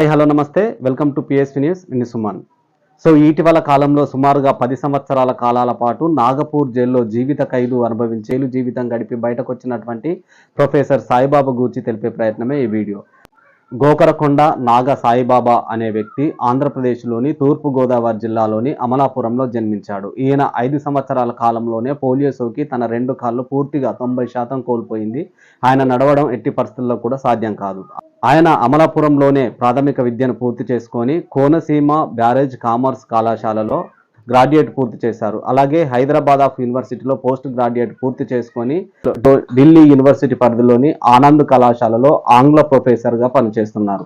Hi hello నమస్తే. Welcome to PSP news నిన్ను Suman. So ఇటీవల కాలంలో సుమారుగా పది సంవత్సరాల కాలాల పాటు నాగపూర్ జైల్లో జీవిత ఖైదు అనుభవించి జైలు జీవితం గడిపి బయటకు వచ్చినటువంటి ప్రొఫెసర్ సాయిబాబా గూర్చి తెలిపే ప్రయత్నమే ఈ వీడియో. గోకరకొండ నాగ సాయిబాబా అనే వ్యక్తి ఆంధ్రప్రదేశ్లోని తూర్పు గోదావరి జిల్లాలోని అమలాపురంలో జన్మించాడు. ఈయన ఐదు సంవత్సరాల కాలంలోనే పోలియో సోకి తన రెండు కాళ్ళు పూర్తిగా తొంభై శాతం కోల్పోయింది. ఆయన నడవడం ఎట్టి పరిస్థితుల్లో కూడా సాధ్యం కాదు. ఆయన అమలాపురంలోనే ప్రాథమిక విద్యను పూర్తి చేసుకొని కోనసీమ బ్యారేజ్ కామర్స్ కళాశాలలో గ్రాడ్యుయేట్ పూర్తి చేశారు. అలాగే హైదరాబాద్ ఆఫ్ యూనివర్సిటీలో పోస్ట్ గ్రాడ్యుయేట్ పూర్తి చేసుకొని ఢిల్లీ యూనివర్సిటీ పరిధిలోని ఆనంద్ కళాశాలలో ఆంగ్ల ప్రొఫెసర్గా పనిచేస్తున్నారు.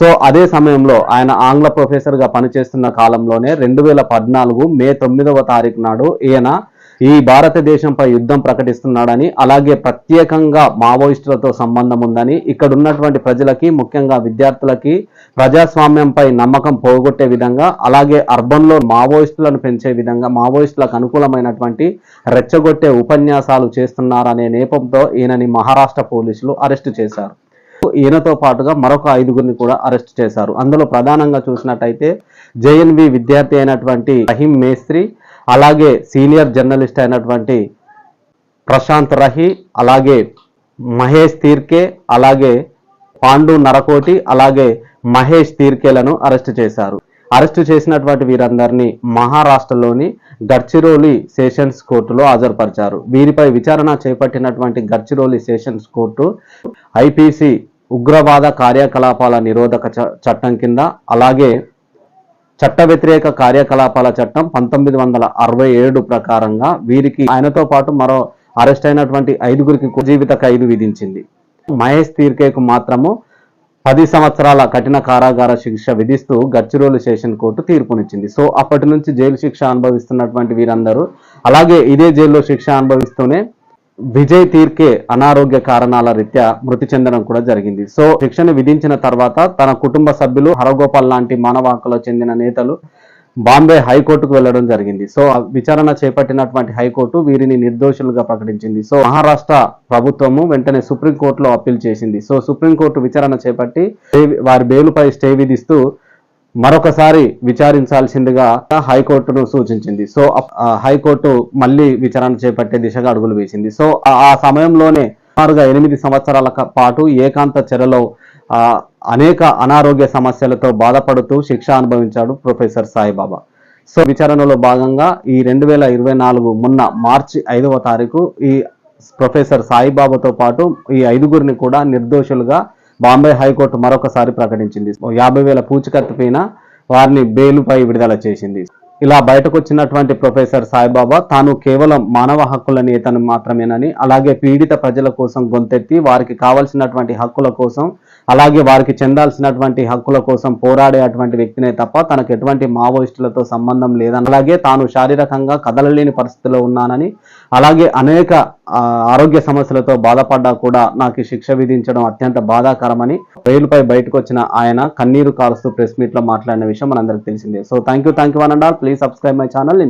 సో అదే సమయంలో ఆయన ఆంగ్ల ప్రొఫెసర్గా పనిచేస్తున్న కాలంలోనే రెండు వేల పద్నాలుగు మే తొమ్మిదవ తారీఖు నాడు ఈయన ఈ భారతదేశంపై యుద్ధం ప్రకటిస్తున్నాడని అలాగే ప్రత్యేకంగా మావోయిస్టులతో సంబంధం ఉందని ఇక్కడ ఉన్నటువంటి ప్రజలకి ముఖ్యంగా విద్యార్థులకి ప్రజాస్వామ్యంపై నమ్మకం పోగొట్టే విధంగా అలాగే అర్బన్లో మావోయిస్టులను పెంచే విధంగా మావోయిస్టులకు అనుకూలమైనటువంటి రెచ్చగొట్టే ఉపన్యాసాలు చేస్తున్నారనే నేపంతో ఈయనని మహారాష్ట్ర పోలీసులు అరెస్టు చేశారు. ఈయనతో పాటుగా మరొక ఐదుగురిని కూడా అరెస్ట్ చేశారు. అందులో ప్రధానంగా చూసినట్టయితే జేఎన్వి విద్యార్థి అయినటువంటి రహీం మేస్త్రి అలాగే సీనియర్ జర్నలిస్ట్ అయినటువంటి ప్రశాంత్ రహి అలాగే మహేష్ తీర్కే అలాగే పాండు నరకోటి అలాగే మహేష్ తీర్కేలను అరెస్ట్ చేశారు. అరెస్ట్ చేసినటువంటి వీరందరినీ మహారాష్ట్రలోని గడ్చిరోలి సెషన్స్ కోర్టులో హాజరుపరిచారు. వీరిపై విచారణ చేపట్టినటువంటి గడ్చిరోలి సెషన్స్ కోర్టు ఐపీసీ ఉగ్రవాద కార్యకలాపాల నిరోధక చ- చట్టం కింద అలాగే చట్ట వ్యతిరేక కార్యకలాపాల చట్టం పంతొమ్మిది వందల అరవై ఏడు ప్రకారంగా వీరికి ఆయనతో పాటు మరో అరెస్ట్ అయినటువంటి ఐదుగురికి జీవిత ఖైదు విధించింది. మహేష్ తీర్కేకు మాత్రము పది సంవత్సరాల కఠిన కారాగార శిక్ష విధిస్తూ గచ్చిరోలు సెషన్ కోర్టు తీర్పునిచ్చింది. సో అప్పటి నుంచి జైలు శిక్ష అనుభవిస్తున్నటువంటి వీరందరూ అలాగే ఇదే జైల్లో శిక్ష అనుభవిస్తూనే విజయ్ తీర్కే అనారోగ్య కారణాల రీత్యా మృతి చెందడం కూడా జరిగింది. సో శిక్షణ విధించిన తర్వాత తన కుటుంబ సభ్యులు హరగోపాల్ లాంటి మానవ చెందిన నేతలు బాంబే హైకోర్టుకు వెళ్ళడం జరిగింది. సో విచారణ చేపట్టినటువంటి హైకోర్టు వీరిని నిర్దోషులుగా ప్రకటించింది. సో మహారాష్ట్ర ప్రభుత్వము వెంటనే సుప్రీంకోర్టులో అప్పీల్ చేసింది. సో సుప్రీంకోర్టు విచారణ చేపట్టి వారి బెయిలుపై స్టే విధిస్తూ మరొకసారి విచారించాల్సిందిగా హైకోర్టును సూచించింది. సో హైకోర్టు మళ్ళీ విచారణ చేపట్టే దిశగా అడుగులు వేసింది. సో ఆ- సమయంలోనే సుమారుగా ఎనిమిది సంవత్సరాల పాటు ఏకాంత చెరలో అనేక అనారోగ్య సమస్యలతో బాధపడుతూ శిక్ష అనుభవించాడు ప్రొఫెసర్ సాయిబాబా. సో విచారణలో భాగంగా ఈ రెండు వేల ఇరవై నాలుగు మొన్న మార్చి ఐదవ తారీఖు ఈ ప్రొఫెసర్ సాయిబాబాతో పాటు ఈ ఐదుగురిని కూడా నిర్దోషులుగా బాంబే హైకోర్టు మరొకసారి ప్రకటించింది. యాభై వేల పూచికత్తు పైన వారిని బెయిలుపై విడుదల చేసింది. ఇలా బయటకు వచ్చినటువంటి ప్రొఫెసర్ సాయిబాబా తాను కేవలం మానవ హక్కుల నేతను మాత్రమేనని అలాగే పీడిత ప్రజల కోసం గొంతెత్తి వారికి కావలసినటువంటి హక్కుల కోసం అలాగే వారికి చెందాల్సినటువంటి హక్కుల కోసం పోరాడే అటువంటి వ్యక్తినే తప్ప తనకు ఎటువంటి మావోయిస్టులతో సంబంధం లేదని అలాగే తాను శారీరకంగా కదలలేని పరిస్థితిలో ఉన్నానని అలాగే అనేక ఆరోగ్య సమస్యలతో బాధపడ్డా కూడా నాకు శిక్ష విధించడం అత్యంత బాధాకరమని రైలుపై బయటకు వచ్చిన ఆయన కన్నీరు కారుస్తూ ప్రెస్ మీట్లో మాట్లాడిన విషయం మనందరికీ తెలిసిందే. So thank you thank you one and all please subscribe my channel